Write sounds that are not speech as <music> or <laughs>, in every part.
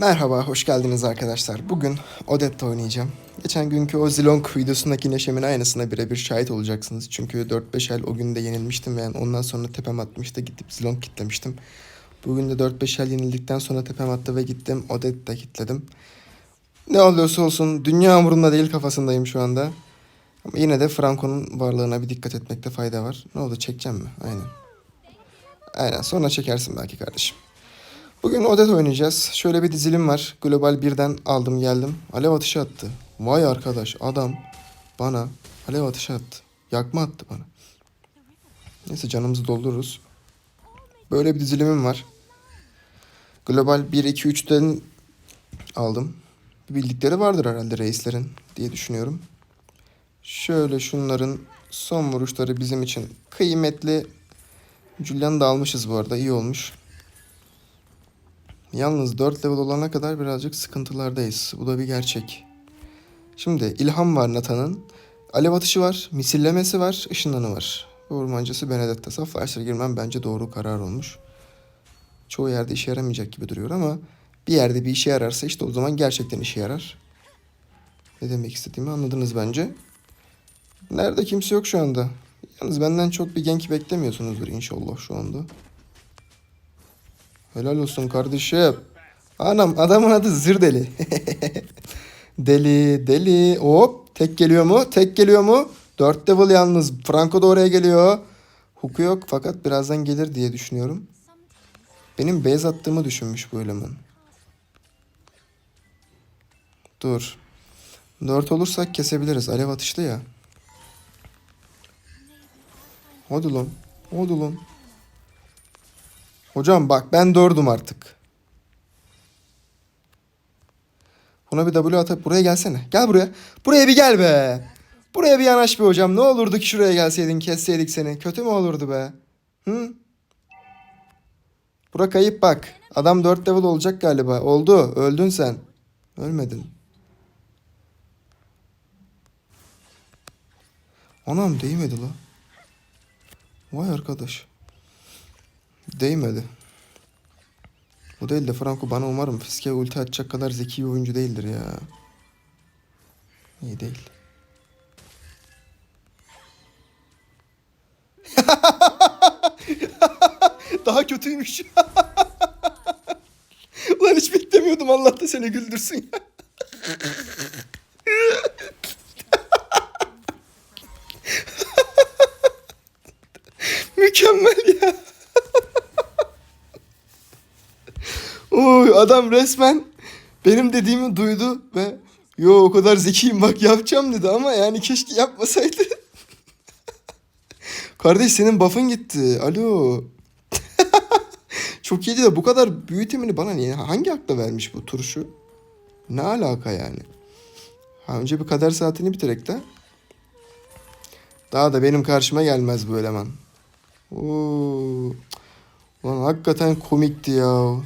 Merhaba, hoş geldiniz arkadaşlar. Bugün Odette oynayacağım. Geçen günkü o Zilong videosundaki neşemin aynısına birebir şahit olacaksınız. Çünkü 4-5 el o gün de yenilmiştim yani ondan sonra tepem atmıştı gidip Zilong kitlemiştim. Bugün de 4-5 el yenildikten sonra tepem attı ve gittim Odette kitledim. Ne oluyorsa olsun dünya umurumda değil kafasındayım şu anda. Ama yine de Franco'nun varlığına bir dikkat etmekte fayda var. Ne oldu çekeceğim mi? Aynen. Aynen sonra çekersin belki kardeşim. Bugün Odet oynayacağız. Şöyle bir dizilim var. Global 1'den aldım geldim. Alev atışı attı. Vay arkadaş adam bana alev atışı attı. Yakma attı bana. Neyse canımızı doldururuz. Böyle bir dizilimim var. Global 1, 2, 3'ten aldım. Bildikleri vardır herhalde reislerin diye düşünüyorum. Şöyle şunların son vuruşları bizim için kıymetli. Julian'ı da almışız bu arada iyi olmuş. Yalnız 4 level olana kadar birazcık sıkıntılardayız. Bu da bir gerçek. Şimdi ilham var Nathan'ın. Alev atışı var, misillemesi var, ışınlanı var. Bu ormancısı Benedetta. Saflaştır girmem bence doğru karar olmuş. Çoğu yerde işe yaramayacak gibi duruyor ama bir yerde bir işe yararsa işte o zaman gerçekten işe yarar. Ne demek istediğimi anladınız bence. Nerede kimse yok şu anda. Yalnız benden çok bir genk beklemiyorsunuzdur inşallah şu anda. Helal olsun kardeşim. Anam adamın adı Zır Deli. <laughs> deli deli hop tek geliyor mu? Tek geliyor mu? 4 level yalnız. Franco da oraya geliyor. Huku yok fakat birazdan gelir diye düşünüyorum. Benim base attığımı düşünmüş bu eleman. Dur. 4 olursak kesebiliriz. Alev atışlı ya. Hadi lan. Hadi lan. Hocam bak ben dördüm artık. Buna bir W atıp buraya gelsene. Gel buraya. Buraya bir gel be. Buraya bir yanaş be hocam. Ne olurdu ki şuraya gelseydin kesseydik seni. Kötü mü olurdu be? Hı? Bura kayıp bak. Adam 4 level olacak galiba. Oldu. Öldün sen. Ölmedin. Anam değmedi la. Vay arkadaş. Değmedi. Bu değil de Franco bana umarım fiske ulti atacak kadar zeki bir oyuncu değildir ya. İyi değil. <laughs> Daha kötüymüş. <laughs> Ulan hiç beklemiyordum Allah da seni güldürsün ya. <laughs> Mükemmel ya. Oy adam resmen benim dediğimi duydu ve yo o kadar zekiyim bak yapacağım dedi ama yani keşke yapmasaydı. <laughs> Kardeş senin buff'ın gitti. Alo. <laughs> Çok iyiydi de bu kadar büyü temini bana niye? Hangi akla vermiş bu turşu? Ne alaka yani? Ha, önce bir kader saatini bitirek de. Daha da benim karşıma gelmez bu eleman. Oo. Lan hakikaten komikti ya.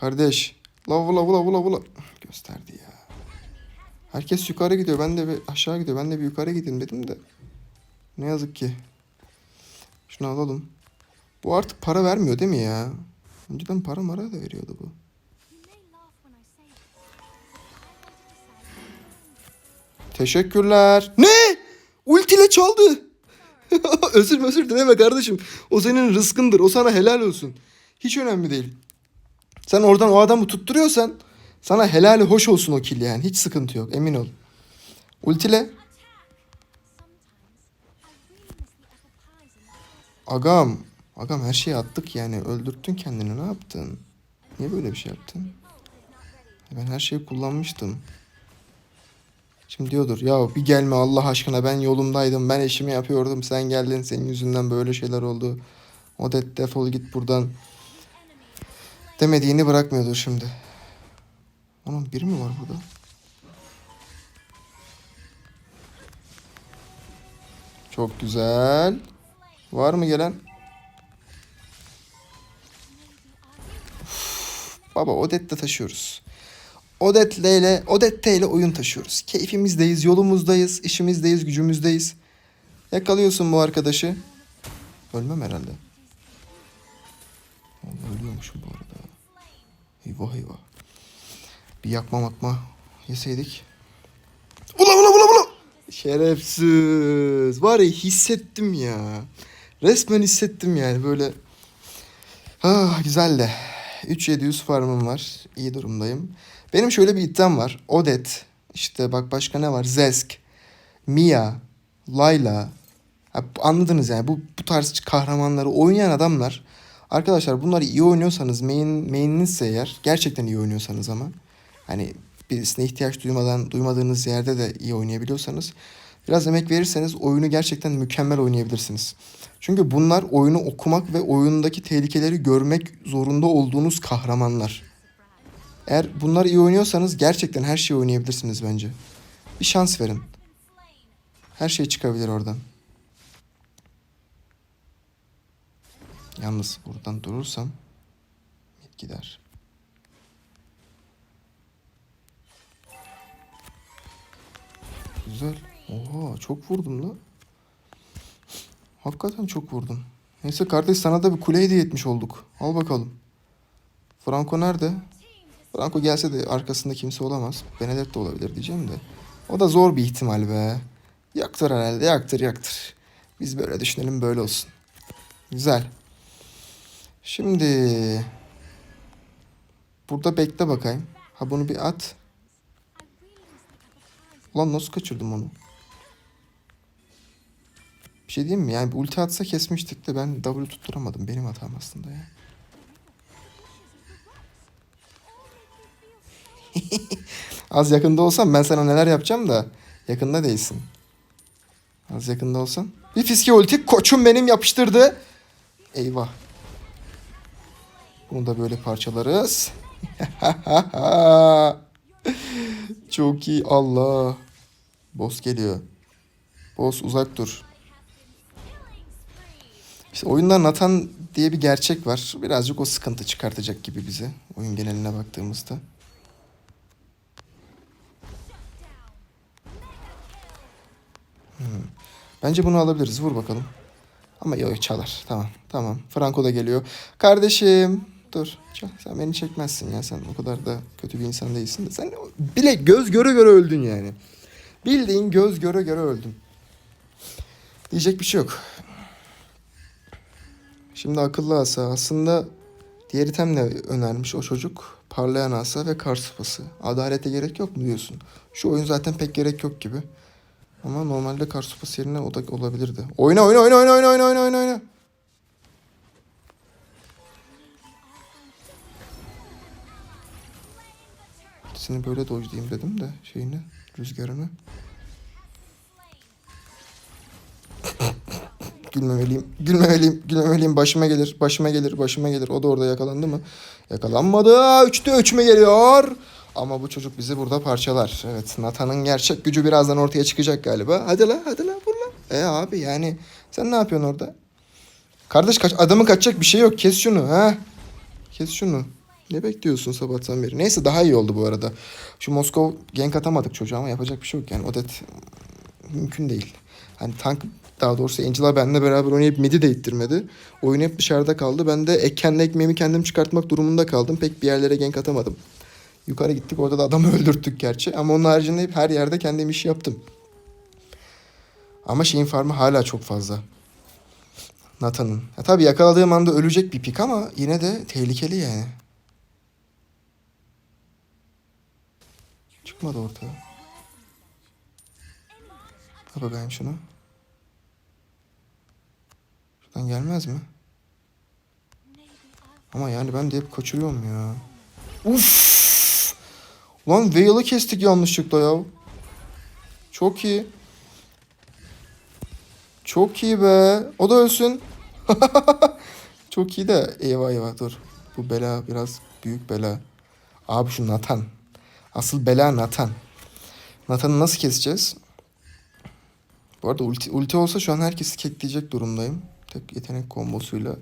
Kardeş. La vula vula vula vula. Gösterdi ya. Herkes yukarı gidiyor. Ben de bir aşağı gidiyor. Ben de bir yukarı gideyim dedim de. Ne yazık ki. Şunu alalım. Bu artık para vermiyor değil mi ya? Önceden para mara da veriyordu bu. Teşekkürler. Ne? Ultiyle çaldı. <laughs> özür özür dileme kardeşim. O senin rızkındır. O sana helal olsun. Hiç önemli değil. Sen oradan o adamı tutturuyorsan sana helali hoş olsun o kill yani. Hiç sıkıntı yok emin ol. Ultile. Agam. Agam her şeyi attık yani. Öldürttün kendini ne yaptın? Niye böyle bir şey yaptın? Ben her şeyi kullanmıştım. Şimdi diyordur ya bir gelme Allah aşkına ben yolumdaydım ben eşimi yapıyordum sen geldin senin yüzünden böyle şeyler oldu. Odet defol git buradan. Demediğini bırakmıyordur şimdi. Onun biri mi var burada? Çok güzel. Var mı gelen? Uf, baba Odette taşıyoruz. Odette ile Odette ile oyun taşıyoruz. Keyfimizdeyiz, yolumuzdayız, işimizdeyiz, gücümüzdeyiz. Yakalıyorsun bu arkadaşı. Ölmem herhalde. Vallahi ölüyormuşum bu arada. Eyvah eyvah. Bir yakma makma yeseydik. Ula ula ula ula. Şerefsiz. Var ya hissettim ya. Resmen hissettim yani böyle. Ah güzel de. 3700 farmım var. İyi durumdayım. Benim şöyle bir iddiam var. Odet. işte bak başka ne var? Zesk. Mia. Layla. Anladınız yani bu, bu tarz kahramanları oynayan adamlar. Arkadaşlar bunları iyi oynuyorsanız main, main'inizse eğer gerçekten iyi oynuyorsanız ama hani birisine ihtiyaç duymadan duymadığınız yerde de iyi oynayabiliyorsanız biraz emek verirseniz oyunu gerçekten mükemmel oynayabilirsiniz. Çünkü bunlar oyunu okumak ve oyundaki tehlikeleri görmek zorunda olduğunuz kahramanlar. Eğer bunlar iyi oynuyorsanız gerçekten her şeyi oynayabilirsiniz bence. Bir şans verin. Her şey çıkabilir oradan. Yalnız buradan durursam gider. Güzel. Oha çok vurdum la. Hakikaten çok vurdum. Neyse kardeş sana da bir kule hediye etmiş olduk. Al bakalım. Franco nerede? Franco gelse de arkasında kimse olamaz. Benedetta de olabilir diyeceğim de. O da zor bir ihtimal be. Yaktır herhalde yaktır yaktır. Biz böyle düşünelim böyle olsun. Güzel. Şimdi burada bekle bakayım. Ha bunu bir at. Ulan nasıl kaçırdım onu? Bir şey diyeyim mi? Yani bir ulti atsa kesmiştik de ben W tutturamadım. Benim hatam aslında ya. <laughs> Az yakında olsam ben sana neler yapacağım da yakında değilsin. Az yakında olsan. Bir fiske ulti koçum benim yapıştırdı. Eyvah. Bunu da böyle parçalarız. <laughs> Çok iyi Allah. Boss geliyor. Boss uzak dur. İşte oyunda Nathan diye bir gerçek var. Birazcık o sıkıntı çıkartacak gibi bize. Oyun geneline baktığımızda. Hmm. Bence bunu alabiliriz. Vur bakalım. Ama yok çalar. Tamam. Tamam. Franco da geliyor. Kardeşim. Dur. Çal. Sen beni çekmezsin ya. Sen o kadar da kötü bir insan değilsin de. Sen bile göz göre göre öldün yani. Bildiğin göz göre göre öldün. Diyecek bir şey yok. Şimdi akıllı asa. Aslında diğer item ne önermiş o çocuk? Parlayan asa ve kar sıpası. Adalete gerek yok mu diyorsun? Şu oyun zaten pek gerek yok gibi. Ama normalde kar sopası yerine o da olabilirdi. Oyna oyna oyna oyna oyna oyna oyna oyna Seni böyle dojlayayım dedim de şeyini rüzgarını. <coughs> gülmemeliyim, gülmemeliyim, gülmemeliyim. Başıma gelir, başıma gelir, başıma gelir. O da orada yakalandı mı? Yakalanmadı. Üçte üç mü geliyor? Ama bu çocuk bizi burada parçalar. Evet Nathan'ın gerçek gücü birazdan ortaya çıkacak galiba. Hadi la hadi la vur la. E abi yani sen ne yapıyorsun orada? Kardeş kaç adamın kaçacak bir şey yok. Kes şunu ha. Kes şunu. Ne bekliyorsun sabahtan beri? Neyse daha iyi oldu bu arada. Şu Moskov gank atamadık çocuğa ama yapacak bir şey yok yani. Odet mümkün değil. Hani tank daha doğrusu Angela benimle beraber oynayıp midi de ittirmedi. Oyun hep dışarıda kaldı. Ben de ek, kendi ekmeğimi kendim çıkartmak durumunda kaldım. Pek bir yerlere gank atamadım. Yukarı gittik orada da adamı <laughs> öldürttük gerçi. Ama onun haricinde hep her yerde kendim iş yaptım. Ama şeyin farmı hala çok fazla. Nathan'ın. Ya tabii yakaladığım anda ölecek bir pik ama yine de tehlikeli yani. Çıkmadı ortaya. Ha bakayım şunu. Şuradan gelmez mi? Ama yani ben de hep kaçırıyorum ya. Uf! Lan Veil'ı kestik yanlışlıkla ya. Çok iyi. Çok iyi be. O da ölsün. <laughs> Çok iyi de eyvah eyvah dur. Bu bela biraz büyük bela. Abi şu Nathan. Asıl bela Nathan. Nathan'ı nasıl keseceğiz? Bu arada ulti, ulti olsa şu an herkesi kekleyecek durumdayım. Tek yetenek kombosuyla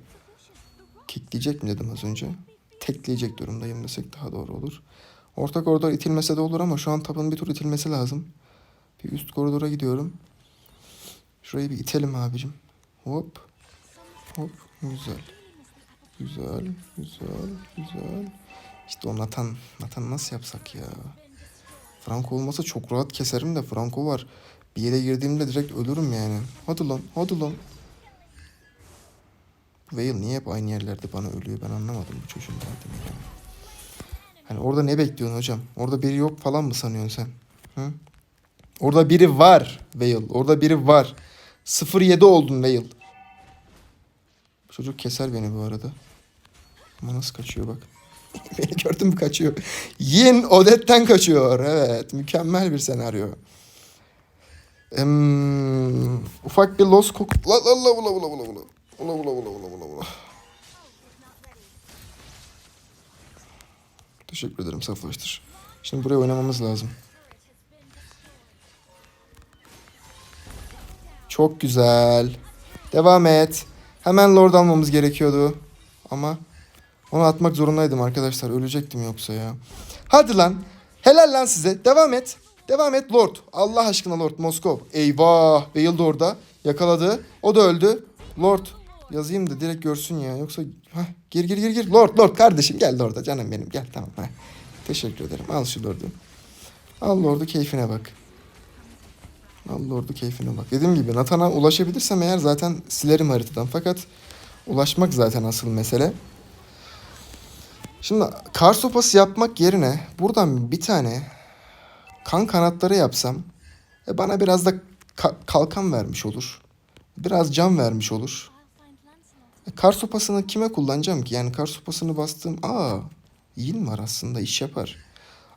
kekleyecek mi dedim az önce. Tekleyecek durumdayım desek daha doğru olur. Orta koridor itilmese de olur ama şu an tapın bir tur itilmesi lazım. Bir üst koridora gidiyorum. Şurayı bir itelim abicim. Hop. Hop. Güzel. Güzel. Güzel. Güzel. İşte o Nathan. Nathan nasıl yapsak ya? Franco olmasa çok rahat keserim de Franco var. Bir yere girdiğimde direkt ölürüm yani. Hadi lan, hadi lan. Vale niye hep aynı yerlerde bana ölüyor ben anlamadım bu çocuğun derdini ya. Hani orada ne bekliyorsun hocam? Orada biri yok falan mı sanıyorsun sen? Hı? Orada biri var Vale. Orada biri var. 0-7 oldun Vale. Çocuk keser beni bu arada. Ama nasıl kaçıyor bak. Beni <laughs> gördün mü kaçıyor. Yin Odette'den kaçıyor. Evet mükemmel bir senaryo. Em, ufak bir los koku... La la la ula ula. Ula ula ula ula ula ula. Teşekkür ederim saflaştır. Şimdi buraya oynamamız lazım. Çok güzel. Devam et. Hemen Lord almamız gerekiyordu. Ama onu atmak zorundaydım arkadaşlar. Ölecektim yoksa ya. Hadi lan. Helal lan size. Devam et. Devam et Lord. Allah aşkına Lord Moskov. Eyvah. Bale de orada. Yakaladı. O da öldü. Lord. Yazayım da direkt görsün ya. Yoksa Heh, gir gir gir gir. Lord Lord kardeşim gel Lord'a canım benim. Gel tamam. Heh. Teşekkür ederim. Al şu Lord'u. Al Lord'u keyfine bak. Al Lord'u keyfine bak. Dediğim gibi Nathan'a ulaşabilirsem eğer zaten silerim haritadan. Fakat ulaşmak zaten asıl mesele. Şimdi kar sopası yapmak yerine buradan bir tane kan kanatları yapsam e bana biraz da ka- kalkan vermiş olur. Biraz can vermiş olur. E kar sopasını kime kullanacağım ki? Yani kar sopasını bastığım aa iyi var aslında iş yapar.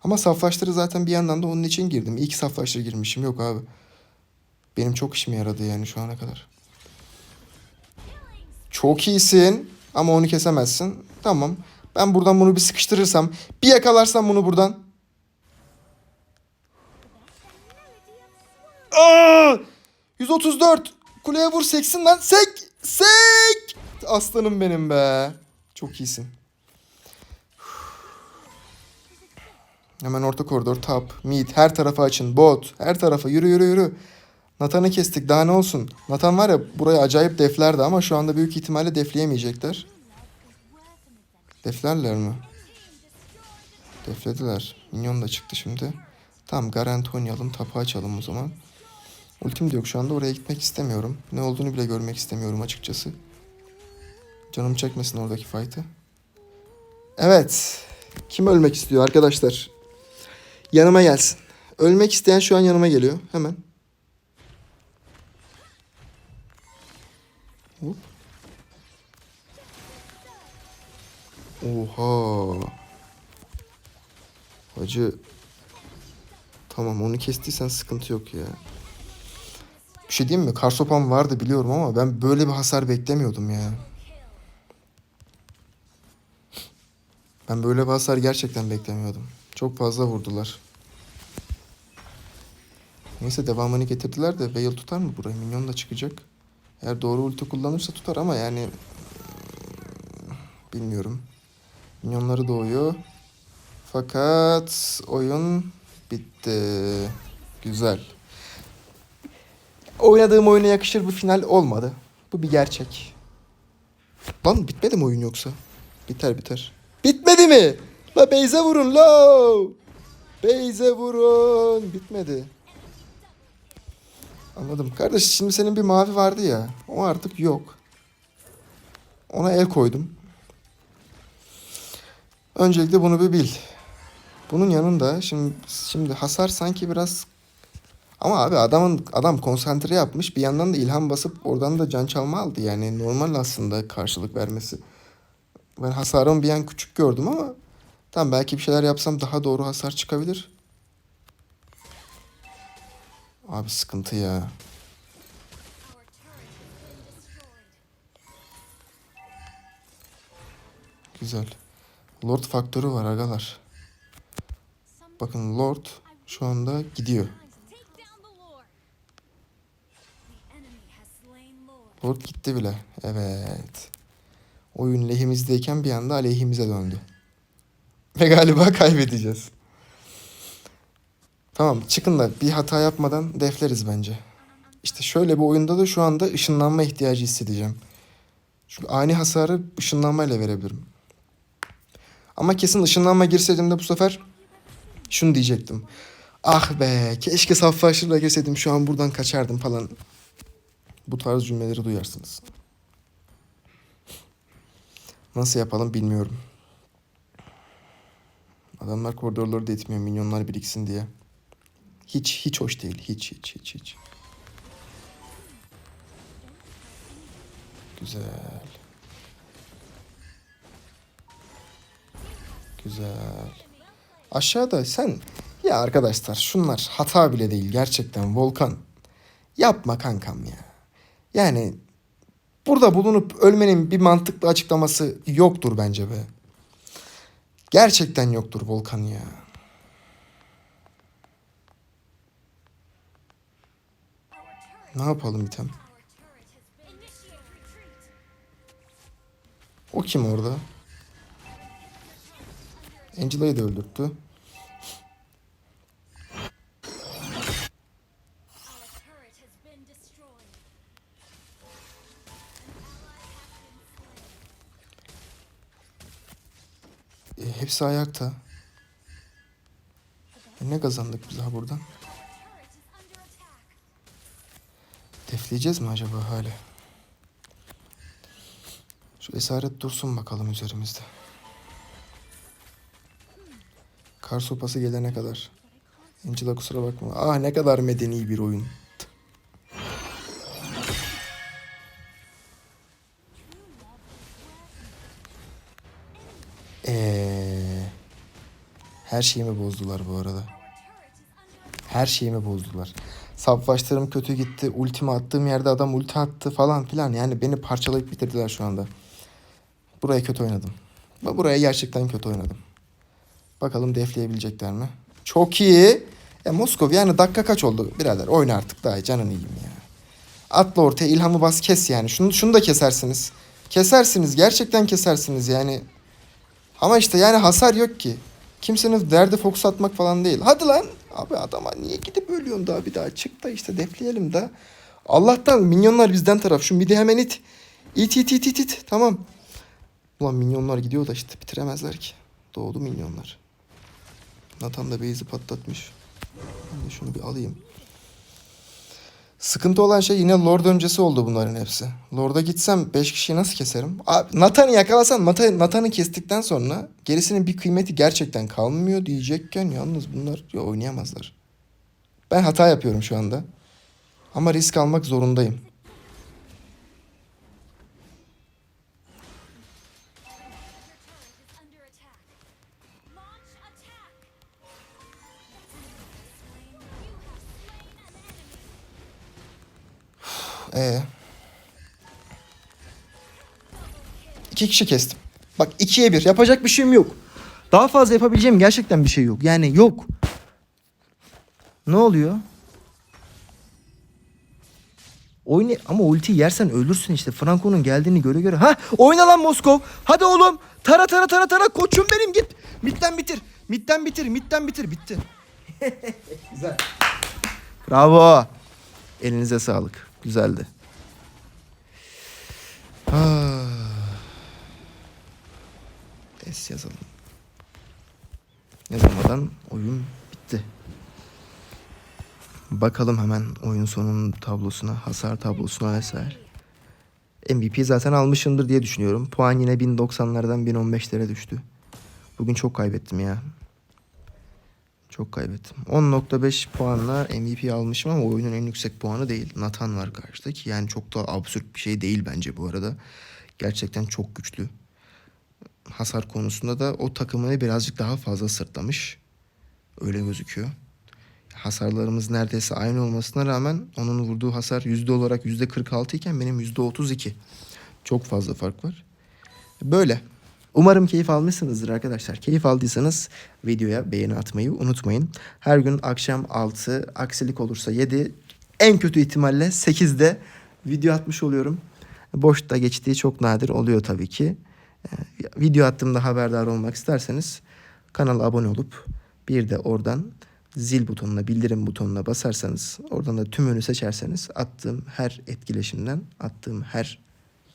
Ama saflaştırı zaten bir yandan da onun için girdim. İyi ki saflaştırı girmişim. Yok abi. Benim çok işime yaradı yani şu ana kadar. Çok iyisin ama onu kesemezsin. Tamam. Ben buradan bunu bir sıkıştırırsam, bir yakalarsam bunu buradan. Aa! 134. Kuleye vur seksin lan. Sek! Sek! Aslanım benim be. Çok iyisin. Hemen orta koridor, top, mid, her tarafa açın, bot, her tarafa yürü yürü yürü. Nathan'ı kestik daha ne olsun. Nathan var ya buraya acayip deflerdi ama şu anda büyük ihtimalle defleyemeyecekler. Deflerler mi? Deflediler. Minyon da çıktı şimdi. Tamam garanti oynayalım. Tapu açalım o zaman. Ultim de yok şu anda. Oraya gitmek istemiyorum. Ne olduğunu bile görmek istemiyorum açıkçası. Canım çekmesin oradaki fight'ı. Evet. Kim ölmek istiyor arkadaşlar? Yanıma gelsin. Ölmek isteyen şu an yanıma geliyor. Hemen. Hop. Oha. Hacı. Tamam onu kestiysen sıkıntı yok ya. Bir şey diyeyim mi? Karsopam vardı biliyorum ama ben böyle bir hasar beklemiyordum ya. Ben böyle bir hasar gerçekten beklemiyordum. Çok fazla vurdular. Neyse devamını getirdiler de Veil tutar mı burayı? Minyon da çıkacak. Eğer doğru ulti kullanırsa tutar ama yani bilmiyorum. Minyonları doğuyor. Fakat oyun bitti. Güzel. Oynadığım oyuna yakışır bir final olmadı. Bu bir gerçek. Lan bitmedi mi oyun yoksa? Biter biter. Bitmedi mi? La Beyze vurun la. Beyze vurun. Bitmedi. Anladım. Kardeş şimdi senin bir mavi vardı ya. O artık yok. Ona el koydum. Öncelikle bunu bir bil. Bunun yanında şimdi şimdi hasar sanki biraz ama abi adamın adam konsantre yapmış bir yandan da ilham basıp oradan da can çalma aldı yani normal aslında karşılık vermesi. Ben hasarımı bir an küçük gördüm ama tam belki bir şeyler yapsam daha doğru hasar çıkabilir. Abi sıkıntı ya. Güzel. Lord faktörü var agalar. Bakın Lord şu anda gidiyor. Lord gitti bile. Evet. Oyun lehimizdeyken bir anda aleyhimize döndü. Ve galiba <laughs> kaybedeceğiz. Tamam çıkın da bir hata yapmadan defleriz bence. İşte şöyle bir oyunda da şu anda ışınlanma ihtiyacı hissedeceğim. Çünkü ani hasarı ışınlanmayla verebilirim. Ama kesin ışınlanma girseydim de bu sefer şunu diyecektim. Ah be keşke saflaşırla girseydim şu an buradan kaçardım falan. Bu tarz cümleleri duyarsınız. Nasıl yapalım bilmiyorum. Adamlar koridorları da etmiyor minyonlar biriksin diye. Hiç hiç hoş değil. Hiç hiç hiç hiç. Güzel. Güzel. Aşağıda sen ya arkadaşlar şunlar hata bile değil gerçekten Volkan. Yapma kankam ya. Yani burada bulunup ölmenin bir mantıklı açıklaması yoktur bence be. Gerçekten yoktur Volkan ya. Ne yapalım item? O kim orada? Angela'yı da öldürttü. E, hepsi ayakta. E, ne kazandık biz daha buradan? Defleyeceğiz mi acaba hala? Şu esaret dursun bakalım üzerimizde. Kar sopası gelene kadar. Angela kusura bakma. Ah ne kadar medeni bir oyun. Eee her şeyimi bozdular bu arada. Her şeyimi bozdular. Savaşlarım kötü gitti. Ultimi attığım yerde adam ulti attı falan filan. Yani beni parçalayıp bitirdiler şu anda. Buraya kötü oynadım. Buraya gerçekten kötü oynadım. Bakalım defleyebilecekler mi? Çok iyi. E Moskov yani dakika kaç oldu birader? Oyna artık daha iyi, canını yiyeyim ya. Atla ortaya ilhamı bas kes yani. Şunu, şunu da kesersiniz. Kesersiniz gerçekten kesersiniz yani. Ama işte yani hasar yok ki. Kimsenin derdi fokus atmak falan değil. Hadi lan. Abi adama niye gidip ölüyorsun daha bir daha. Çık da işte defleyelim da. Allah'tan minyonlar bizden taraf. Şu midi hemen it. İt it it it it. Tamam. Ulan minyonlar gidiyor da işte bitiremezler ki. Doğdu minyonlar. Nathan da base'i patlatmış. Ben de şunu bir alayım. Sıkıntı olan şey yine Lord öncesi oldu bunların hepsi. Lord'a gitsem 5 kişiyi nasıl keserim? Abi Nathan'ı yakalasan Nathan- Nathan'ı kestikten sonra gerisinin bir kıymeti gerçekten kalmıyor diyecekken yalnız bunlar ya oynayamazlar. Ben hata yapıyorum şu anda. Ama risk almak zorundayım. Ee. İki kişi kestim. Bak ikiye bir. Yapacak bir şeyim yok. Daha fazla yapabileceğim gerçekten bir şey yok. Yani yok. Ne oluyor? Oyna ama ulti yersen ölürsün işte. Franco'nun geldiğini göre göre. Ha oyna lan Moskov. Hadi oğlum. Tara tara tara tara koçum benim git. Midden bitir. Midden bitir. Midden bitir. Bitti. <laughs> Güzel. Bravo. Elinize sağlık. Güzeldi. Ah. Es yazalım. Yazamadan oyun bitti. Bakalım hemen oyun sonunun tablosuna, hasar tablosuna vesaire. MVP zaten almışımdır diye düşünüyorum. Puan yine 1090'lardan 1015'lere düştü. Bugün çok kaybettim ya. Çok kaybettim. 10.5 puanla MVP almışım ama oyunun en yüksek puanı değil. Nathan var karşıda ki yani çok da absürt bir şey değil bence bu arada. Gerçekten çok güçlü. Hasar konusunda da o takımını birazcık daha fazla sırtlamış. Öyle gözüküyor. Hasarlarımız neredeyse aynı olmasına rağmen onun vurduğu hasar yüzde olarak yüzde 46 iken benim yüzde 32. Çok fazla fark var. Böyle. Umarım keyif almışsınızdır arkadaşlar. Keyif aldıysanız videoya beğeni atmayı unutmayın. Her gün akşam 6, aksilik olursa 7, en kötü ihtimalle 8'de video atmış oluyorum. Boşta geçtiği çok nadir oluyor tabii ki. Ee, Video attığımda haberdar olmak isterseniz kanala abone olup bir de oradan zil butonuna, bildirim butonuna basarsanız oradan da tümünü seçerseniz attığım her etkileşimden, attığım her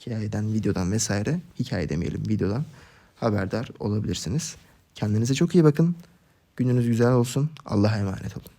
hikayeden, videodan vesaire, hikaye demeyelim videodan haberdar olabilirsiniz. Kendinize çok iyi bakın. Gününüz güzel olsun. Allah'a emanet olun.